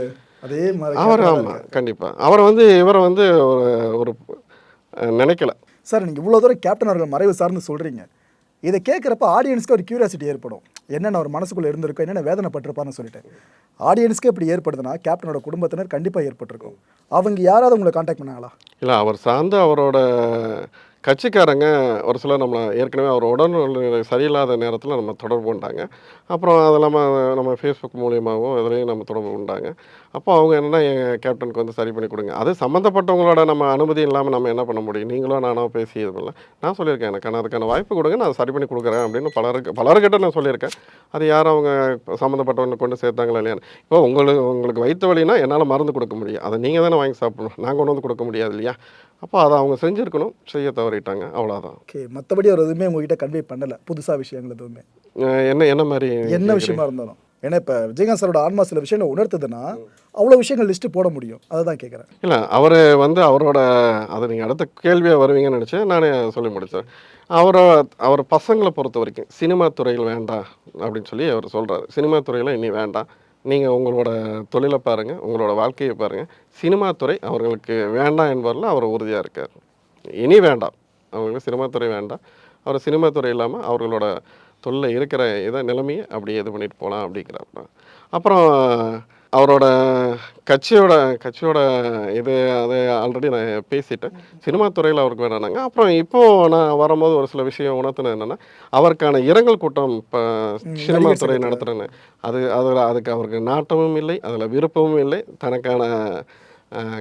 அதே மாதிரி அவர் ஆமாம் கண்டிப்பாக அவர் வந்து இவரை வந்து ஒரு ஒரு நினைக்கல. சார் நீங்கள் இவ்வளோ தூரம் கேப்டன் அவர்கள் மறைவு சார்ந்து சொல்கிறீங்க இதை கேட்குறப்ப ஆடியன்ஸ்க்கு ஒரு கியூரியாசிட்டி ஏற்படும். என்னென்ன அவர் மனசுக்குள்ளே இருந்திருக்கும் என்னென்ன வேதனைப்பட்டிருப்பார்னு சொல்லிட்டு. ஆடியன்ஸ்க்கு இப்படி ஏற்படுதுன்னா கேப்டனோட குடும்பத்தினர் கண்டிப்பாக ஏற்பட்டிருக்கும். அவங்க யாராவது உங்களை காண்டாக்ட் பண்ணாங்களா? இல்லை அவர் சார்ந்த அவரோட கட்சிக்காரங்க ஒரு சிலர் நம்மளை ஏற்கனவே அவர் உடல்நிலை சரியில்லாத நேரத்தில் நம்ம தொடர்பு கொண்டாங்க. அப்புறம் அது இல்லாமல் நம்ம ஃபேஸ்புக் மூலியமாகவும் இதுலேயும் நம்ம தொடர்பு கொண்டாங்க. அப்போ அவங்க என்னென்னா என் கேப்டனுக்கு வந்து சரி பண்ணி கொடுங்க. அது சம்மந்தப்பட்டவங்களோட நம்ம அனுமதி இல்லாமல் நம்ம என்ன பண்ண முடியும்? நீங்களும் நானோ பேசி இது பண்ணல நான் சொல்லியிருக்கேன் எனக்கு நான் அதுக்கான வாய்ப்பு கொடுங்க நான் சரி பண்ணி கொடுக்குறேன் அப்படின்னு பலருக்கு பலர்கிட்ட நான் சொல்லியிருக்கேன். அது யாரும் அவங்க சம்மந்தப்பட்டவங்க கொண்டு சேர்த்தாங்களா இல்லையா இப்போ உங்களுக்கு உங்களுக்கு வைத்த வழினா என்னால் மருந்து கொடுக்க முடியும். அதை நீங்கள் தானே வாங்கி சாப்பிடணும். நான் கொண்டு வந்து கொடுக்க முடியாது இல்லையா? அப்போ அதை அவங்க செஞ்சுருக்கணும். செய்ய தவறிட்டாங்க அவ்வளோதான் ஓகே மற்றபடி அவர் எதுவுமே உங்ககிட்ட கன்வே பண்ணலை. புதுசாக விஷயங்கள் எதுவுமே. என்ன என்ன மாதிரி என்ன விஷயமா இருந்தாலும். ஏன்னா இப்போ விஜயகாந்த் சாரோட ஆன்மா சில விஷயங்களை உணர்த்துதுன்னா அவ்வளோ விஷயங்கள் லிஸ்ட்டு போட முடியும். அதை தான் கேட்குறேன் இல்லை அவர் வந்து அவரோட அது நீங்கள் அடுத்த கேள்வியாக வருவீங்கன்னு நினச்சேன். நானே சொல்லி முடித்தேன் அவரை அவர் பசங்களை பொறுத்த வரைக்கும் சினிமா துறையில் வேண்டாம் அப்படின்னு சொல்லி அவர் சொல்கிறாரு சினிமா துறையில் இனி வேண்டாம். நீங்கள் உங்களோட தொழிலை பாருங்கள் உங்களோட வாழ்க்கையை பாருங்கள் சினிமா துறை அவர்களுக்கு வேண்டாம் என்பதில் அவர் உறுதியாக இருக்கார். இனி வேண்டாம். அவங்களுக்கு சினிமா துறை வேண்டாம். அவர் சினிமா துறை இல்லாமல் அவர்களோட தொழிலில் இருக்கிற இதை நிலைமையை அப்படியே இது பண்ணிட்டு போகலாம் அப்படிங்கிறாப்புல அப்புறம் அவரோட கட்சியோட கட்சியோட இது அது ஆல்ரெடி நான் பேசிட்டேன். சினிமா துறையில் அவருக்கு வேணாங்க அப்புறம் இப்போ நான் வரும்போது ஒரு சில விஷயம் உணர்த்தினது என்னென்னா அவருக்கான இரங்கல் கூட்டம் இப்போ சினிமா துறை. நடத்துகிறேன்னு அது அதில் அதுக்கு அவருக்கு நாட்டமும் இல்லை அதில் விருப்பமும் இல்லை. தனக்கான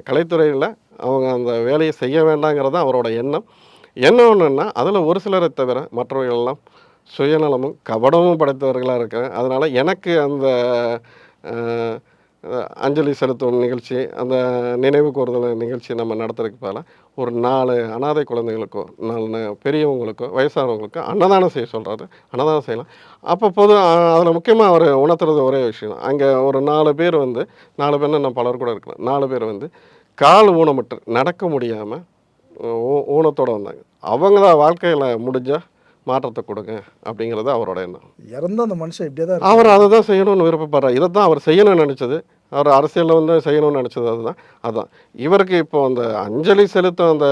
கலைத்துறையில் அவங்க அந்த வேலையை செய்ய வேண்டாங்கிறது அவரோட எண்ணம். என்ன ஒன்றுன்னா அதில் ஒரு சிலரை தவிர மற்றவர்கள் எல்லாம் சுயநலமும் கபடமும் படைத்தவர்களாக இருக்கிறேன் அதனால் எனக்கு அந்த அஞ்சலி செலுத்தும் நிகழ்ச்சி அந்த நினைவு கூறுதல் நிகழ்ச்சி நம்ம நடத்துறதுக்கு போல ஒரு நாலு அனாதை குழந்தைகளுக்கோ நாலு ந- பெரியவங்களுக்கோ வயசானவங்களுக்கோ அன்னதானம் செய்ய சொல்கிறாரு அன்னதானம் செய்யலாம். அப்போ பொது அதில் முக்கியமாக அவர் உணர்த்துறது ஒரே விஷயம். அங்கே ஒரு நாலு பேர் வந்து நாலு பேர் நான் பலர் கூட இருக்கலாம். நாலு பேர் வந்து கால் ஊனமுற்று நடக்க முடியாமல் ஊனத்தோடு வந்தாங்க. அவங்க தான் வாழ்க்கையில் முடிஞ்சால் மாற்றத்தை கொடுங்க அப்படிங்கிறது அவரோட எண்ணம். இறந்த அந்த மனுஷன் இப்படியே தான் அவர் அதை தான் செய்யணும்னு விருப்பப்படுறார். இதை தான் அவர் செய்யணும்னு நினச்சது. அவர் அரசியலில் வந்து செய்யணும்னு நினச்சது அதுதான். அதான். இவருக்கு இப்போ அந்த அஞ்சலி செலுத்தும் அந்த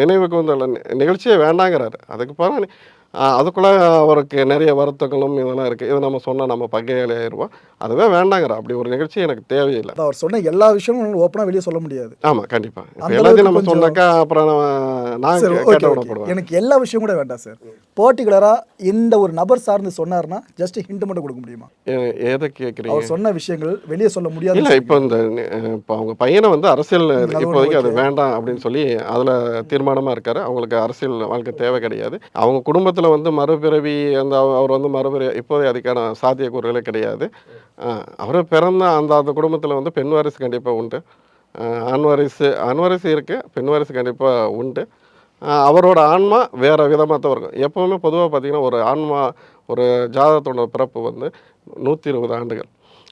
நினைவுக்கு வந்து நிகழ்ச்சியே வேண்டாங்கிறாரு. அதுக்கு பாருங்க அதுக்குள்ளே அவருக்கு நிறைய வருத்தங்களும் இதெல்லாம் இருக்குது இதை நம்ம சொன்னால் நம்ம பகையாளி ஆயிடுவோம் அதுவே வேண்டாங்கிற அப்படி ஒரு நிகழ்ச்சி எனக்கு தேவையில்லை. அவர் சொன்ன எல்லா விஷயமும் ஓப்பனாக வெளியே சொல்ல முடியாது. ஆமாம் கண்டிப்பாக எல்லாத்தையும் நம்ம சொன்னாக்கா அப்புறம் நான் கேட்ட விடப்படுவேன் எனக்கு எல்லா விஷயம் கூட வேண்டாம் சார். பர்டிகுலராக இந்த ஒரு நபர் சார்ந்து சொன்னார்னா ஜஸ்ட் ஹிண்ட் மட்டும் கொடுக்க முடியுமா? எதை கேட்குறீங்க அவர் சொன்ன விஷயங்கள் வெளியே சொல்ல முடியாது இல்லை இப்போ இந்த இப்போ அவங்க பையனை வந்து அரசியல் இப்போதைக்கு அது. வேண்டாம் அப்படின்னு சொல்லி அதில் தீர்மானமாக இருக்காரு. அவங்களுக்கு அரசியல் வாழ்க்கை தேவை கிடையாது. அவங்க குடும்பத்தில் வந்து மறுபிறவி அந்த அவ- அவர் வந்து மறுபிறவி இப்போதைய அதுக்கான சாத்தியக்கூறுகளே கிடையாது. அவர் பிறந்த அந்த அந்த குடும்பத்தில் வந்து பெண் வாரிசு கண்டிப்பாக உண்டு. ஆண் வாரிசு ஆண் வாரிசு இருக்குது பெண் வாரிசு கண்டிப்பாக உண்டு. அவரோட ஆன்மா வேறு விதமாக தான் இருக்கும். எப்போவுமே பொதுவாக பார்த்திங்கன்னா ஒரு ஆன்மா ஒரு ஜாதகத்தோட பிறப்பு வந்து நூற்றி இருபது ஆண்டுகள்.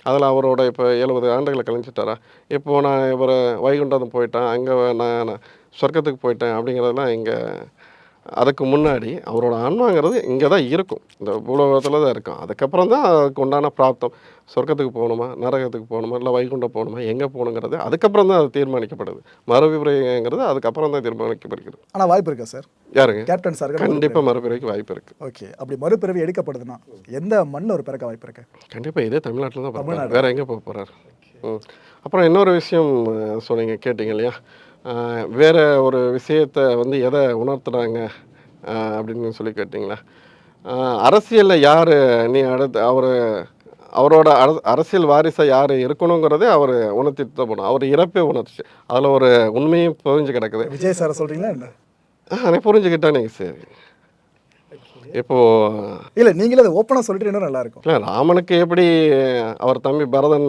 அதில் அவரோட இப்போ எழுபது ஆண்டுகளை கழிஞ்சிட்டாரா? இப்போது நான் இவர் வைகுண்டம் போயிட்டேன் அங்கே நான் நான் சொர்க்கத்துக்கு போயிட்டேன் அப்படிங்கிறதெல்லாம் இங்கே அதுக்கு முன்னாடி அவரோட ஆன்மாங்கிறது இங்கே தான் இருக்கும். இந்த பூலோகத்தில் தான் இருக்கும். அதுக்கப்புறம் தான் அதுக்கு உண்டான பிராப்தம். சொர்க்கத்துக்கு போகணுமா? நரகத்துக்கு போகணுமா? இல்லை வைகுண்டம் போகணுமா? எங்கே போகணுங்கிறது அதுக்கப்புறம் தான் அது தீர்மானிக்கப்படுது. மறுபிறவிங்கிறது அதுக்கப்புறம் தான் தீர்மானிக்கப்படுகிறது. ஆனால் வாய்ப்பு இருக்கா சார்? யாருங்க? கேப்டன் சார் கண்டிப்பாக மறுபிறவிக்கு வாய்ப்பு இருக்குது ஓகே. அப்படி மறுபிறவி எடுக்கப்படுதுன்னா எந்த மண்ணில் ஒரு பிறக்க வாய்ப்பு இருக்கு? கண்டிப்பாக இதே தமிழ்நாட்டில் தான் தமிழ்நாடு. வேறு எங்கே போக போகிறார் அப்புறம் இன்னொரு விஷயம் சொன்னீங்க கேட்டிங்க இல்லையா? வேற ஒரு விஷயத்தை வந்து எதை உணர்த்துறாங்க அப்படின்னு சொல்லி கேட்டிங்களா? அரசியலில் யார் நீ அடுத்து அவர் அவரோட அர அரசியல் வாரிசை யார் இருக்கணுங்கிறதே அவர் உணர்த்திட்டு தான் போகணும் அவர் இறப்பே உணர்த்துச்சு அதில் ஒரு உண்மையும் புரிஞ்சு கிடக்குது. விஜய் சாரை சொல்றீங்களா என்ன? அதை புரிஞ்சுக்கிட்டானே சரி. இப்போது இல்லை நீங்களே அதை ஓப்பனாக சொல்லிட்டு நல்லா இருக்கும் இல்லை ராமனுக்கு எப்படி அவர் தம்பி பரதன்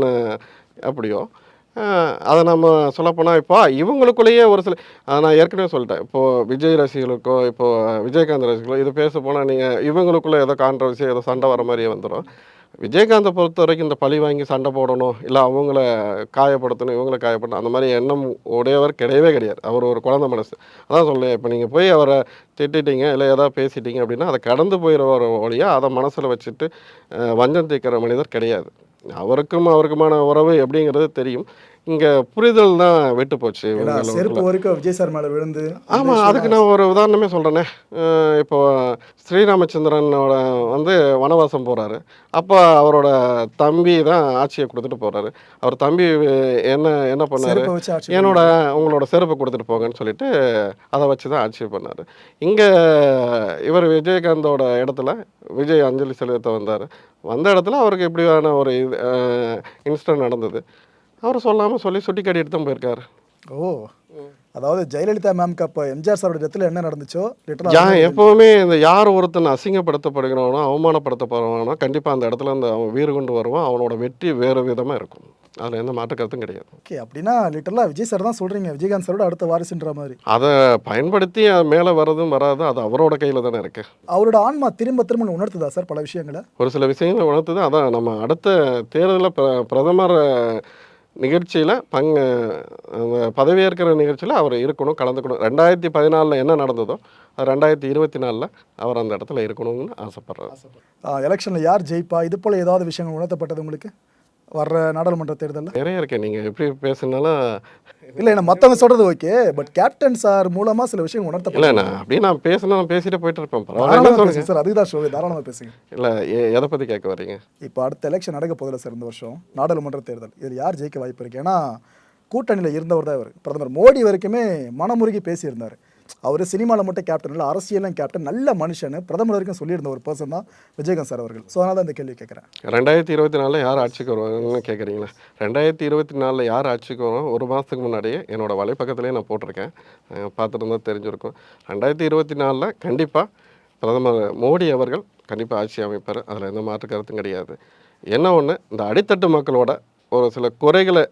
அப்படியோ அதை நம்ம சொல்லப்போனால் இப்போ இவங்களுக்குள்ளேயே ஒரு சில அதை நான் ஏற்கனவே சொல்லிட்டேன். இப்போது விஜய் ரசிகர்களுக்கோ இப்போது விஜயகாந்த் ரசிகர்களோ இது பேச போனால் நீங்கள் இவங்களுக்குள்ளே ஏதோ கான்ட்ரவர்சி ஏதோ சண்டை வர மாதிரியே வந்துடும் விஜயகாந்தை பொறுத்த வரைக்கும் இந்த பழி வாங்கி சண்டை போடணும் இல்லை அவங்கள காயப்படுத்தணும் இவங்கள காயப்படணும் அந்த மாதிரி எண்ணம் உடையவர் கிடையவே கிடையாது. அவர் ஒரு குழந்தை மனசு. அதான் சொல்லேன் இப்போ நீங்கள் போய் அவரை திட்டிட்டீங்க இல்லை ஏதாவது பேசிட்டீங்க அப்படின்னா அதை கடந்து போயிடுற வழியாக அதை மனசில் வச்சுட்டு வஞ்சம் தீர்க்கிற மனிதர் கிடையாது. அவருக்கும் அவருக்குமான உறவு எப்படிங்கிறது தெரியும். இங்கே புரிதல் தான் விட்டு போச்சு. செருப்பு வரைக்கும் விஜய் சார் மேலே விழுந்து ஆமாம் அதுக்கு நான் ஒரு உதாரணமே சொல்கிறேனே இப்போ ஸ்ரீராமச்சந்திரனோட வந்து வனவாசம் போகிறாரு அப்போ அவரோட தம்பி தான் ஆட்சியை கொடுத்துட்டு போகிறாரு அவர் தம்பி என்ன என்ன பண்ணாரு? என்னோட உங்களோட செருப்பை கொடுத்துட்டு போங்கன்னு சொல்லிட்டு அதை வச்சு தான் ஆட்சி பண்ணார். இங்கே இவர் விஜயகாந்தோட இடத்துல விஜய் அஞ்சலி செலுத்த வந்தார். வந்த இடத்துல அவருக்கு இப்படியான ஒரு இது இன்சிடென்ட் நடந்தது. அவர் சொல்லாமல் சொல்லி சுட்டி காட்டிட்டு தான் போயிருக்காரு. ஓ அதாவது ஜெயலலிதா மேம்க்கு அப்போ எம்ஜிஆர் சாரோட டெத்தில் என்ன நடந்துச்சோ? யா லிட்டரலாக எப்போவுமே இந்த யார் ஒருத்தன் அசிங்கப்படுத்தப்படுகிறவனோ அவமானப்படுத்தப்படுறவனோ கண்டிப்பாக அந்த இடத்துல அந்த அவன் வீறு கொண்டு வருவான். அவனோட வெற்றி வேறு விதமாக இருக்கும். அதில் எந்த மாற்று கருத்தும் கிடையாது. ஓகே அப்படின்னா லிட்டரலாக விஜய் சார் தான் சொல்கிறீங்க விஜயகாந்த் சாரோட அடுத்த வாரிசுன்ற மாதிரி. அதை பயன்படுத்தி மேலே வர்றதும் வராது. அது அவரோட கையில் தானே இருக்குது அவரோட ஆன்மா திரும்ப திரும்ப உணர்த்துதா சார் பல விஷயங்களை? ஒரு சில விஷயங்களை உணர்த்துது. அதான் நம்ம அடுத்த தேர்தலில் பிர பிரதமர் நிகழ்ச்சியில் பங்கு பதவியேற்கிற நிகழ்ச்சியில் அவர் இருக்கணும் கலந்துக்கணும். ரெண்டாயிரத்தி பதினாலில் என்ன நடந்ததோ அது ரெண்டாயிரத்தி இருபத்தி நாலில் அவர் அந்த இடத்துல இருக்கணும்னு ஆசைப்பட்றாரு. எலெக்ஷனில் யார் ஜெயிப்பா? இது போல் ஏதாவது விஷயங்கள் உணர்த்தப்பட்டது உங்களுக்கு? வர்ற நாடாளுமன்ற தேர்தலில்? நிறைய இருக்கு நீங்கள் எப்படி பேசுனாலும் இல்லை என்ன மற்றவங்க சொல்கிறது ஓகே பட் கேப்டன் சார் மூலமாக சில விஷயம் இல்லை உணர்த்தப்படல நான் அப்படியே நான் பேசணும் பேசிட்டு போயிட்டு இருப்பேன் பரவாயில்ல. சார் அதுதான் சொல்லி தாராளமாக பேசுங்க. இல்லை எதை பற்றி கேட்க வர்றீங்க? இப்போ அடுத்த எலெக்ஷன் நடக்க போதில்ல சார் இந்த வருஷம் நாடாளுமன்ற தேர்தல். இதில் யார் ஜெயிக்க வாய்ப்பு இருக்கு? ஏன்னா கூட்டணியில் இருந்தவர் தான் இவர். பிரதமர் மோடி வரைக்குமே மனமுருகி பேசியிருந்தார். அவர் சினிமாவில் மட்டும் கேப்டன் இல்லை அரசியலும் கேப்டன் நல்ல மனுஷன் பிரதமர் வரைக்கும் சொல்லியிருந்த ஒரு பர்சன் தான் விஜயகாந்த் சார் அவர்கள். ஸோ அதனால தான் இந்த கேள்வி கேட்குறேன். ரெண்டாயிரத்தி இருபத்தி நாலில் யார் ஆட்சிக்கு வருவாங்கன்னு கேட்குறீங்களா? ரெண்டாயிரத்தி இருபத்தி நாலில் யார் ஆட்சிக்கு வரும்? ஒரு மாதத்துக்கு முன்னாடியே என்னோட வலைப்பக்கத்துலேயே நான் போட்டிருக்கேன். பார்த்துருந்தா தெரிஞ்சிருக்கும். ரெண்டாயிரத்தி இருபத்தி நாலில் கண்டிப்பாக பிரதமர் மோடி அவர்கள் கண்டிப்பாக ஆட்சி அமைப்பார். அதில் எந்த மாற்று கருத்தும் கிடையாது. என்ன ஒன்று இந்த அடித்தட்டு மக்களோட ஒரு சில குறைகளை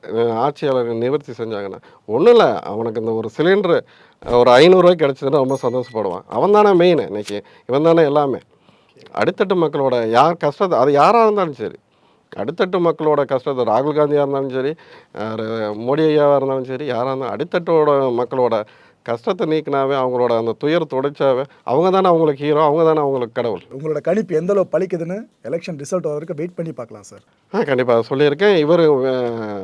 ஆட்சியாளர்கள் நிவர்த்தி செஞ்சாங்கன்னா ஒன்றும் இல்லை. அவனுக்கு இந்த ஒரு சிலிண்டரு ஒரு ஐநூறுரூவாய்க்கு கிடச்சதுன்னா ரொம்ப சந்தோஷப்படுவான். அவன் தானே மெயின் இன்னைக்கு. இவன் தானே எல்லாமே. அடித்தட்டு மக்களோட யார் கஷ்டத்தை அது யாராக இருந்தாலும் சரி. அடித்தட்டு மக்களோட கஷ்டத்தை ராகுல் காந்தியாக இருந்தாலும் சரி மோடி ஐயாவாக இருந்தாலும் சரி யாராக இருந்தாலும் அடித்தட்டோட மக்களோட கஷ்டத்தை நீக்கினாவே அவங்களோட அந்த துயர் துடைச்சாவே அவங்க தானே அவங்களுக்கு ஹீரோ அவங்க தானே அவங்களுக்கு கடவுள். உங்களோட கணிப்பு எந்த அளவு பலிக்குதுன்னு எலெக்ஷன் ரிசல்ட் வர வரைக்கும் வெயிட் பண்ணி பார்க்கலாம் சார் ஆ கண்டிப்பாக சொல்லியிருக்கேன். இவர்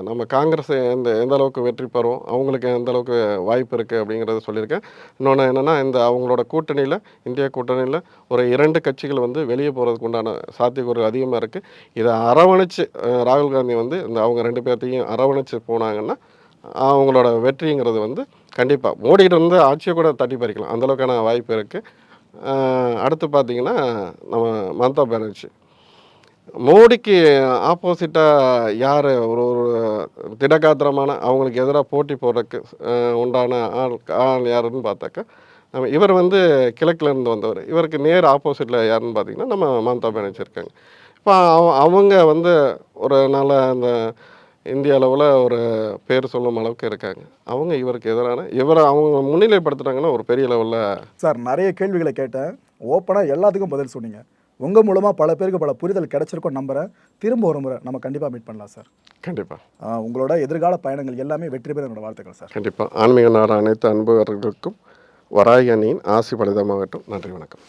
நம்ம காங்கிரஸ் எந்த எந்த அளவுக்கு வெற்றி பெறும் அவங்களுக்கு எந்த அளவுக்கு வாய்ப்பு இருக்குது அப்படிங்கிறத சொல்லியிருக்கேன். இன்னொன்று என்னென்னா இந்த அவங்களோட கூட்டணியில் இந்தியா கூட்டணியில் ஒரு இரண்டு கட்சிகள் வந்து வெளியே போகிறதுக்கு உண்டான சாத்தியக்கூறு அதிகமாக இருக்குது இதை அரவணைச்சு ராகுல் காந்தி வந்து இந்த அவங்க ரெண்டு பேர்த்தையும் அரவணைச்சு போனாங்கன்னா அவங்களோட வெற்றிங்கிறது வந்து கண்டிப்பாக மோடிகிட்ட இருந்து ஆட்சியை கூட தட்டி பறிக்கலாம். அந்தளவுக்கான வாய்ப்பு இருக்குது அடுத்து பார்த்தீங்கன்னா நம்ம மம்தா பானர்ஜி. மோடிக்கு ஆப்போசிட்டாக யார்? ஒரு ஒரு திடகாத்திரமான அவங்களுக்கு எதிராக போட்டி போடுறதுக்கு உண்டான ஆள் ஆள் யாருன்னு பார்த்தாக்கா நம்ம இவர் வந்து கிழக்கிலேருந்து வந்தவர். இவருக்கு நேர் ஆப்போசிட்டில் யாருன்னு பார்த்தீங்கன்னா நம்ம மம்தா பானர்ஜி இருக்காங்க. இப்போ அவ- அவங்க வந்து ஒரு நல்ல அந்த இந்திய அளவில் ஒரு பேர் சொல்லும் அளவுக்கு இருக்காங்க. அவங்க இவருக்கு எதிரான இவரை அவங்க முன்னிலைப்படுத்துனாங்கன்னா ஒரு பெரிய லெவலில் சார் நிறைய கேள்விகளை கேட்டேன். ஓப்பனாக எல்லாத்துக்கும் பதில் சொன்னீங்க. உங்கள் மூலமாக பல பேருக்கு பல புரிதல் கிடைச்சிருக்கும் நம்புறேன். திரும்ப ஒரு முறை நம்ம கண்டிப்பாக மீட் பண்ணலாம் சார். கண்டிப்பாக உங்களோட எதிர்கால பயணங்கள் எல்லாமே வெற்றி பெற என்னோட வாழ்த்துக்கள் சார். கண்டிப்பாக ஆன்மீக நாடு அனைத்து அன்பர்களுக்கும் வராகி அணியின் ஆசி பலிதமாகட்டும் நன்றி வணக்கம்.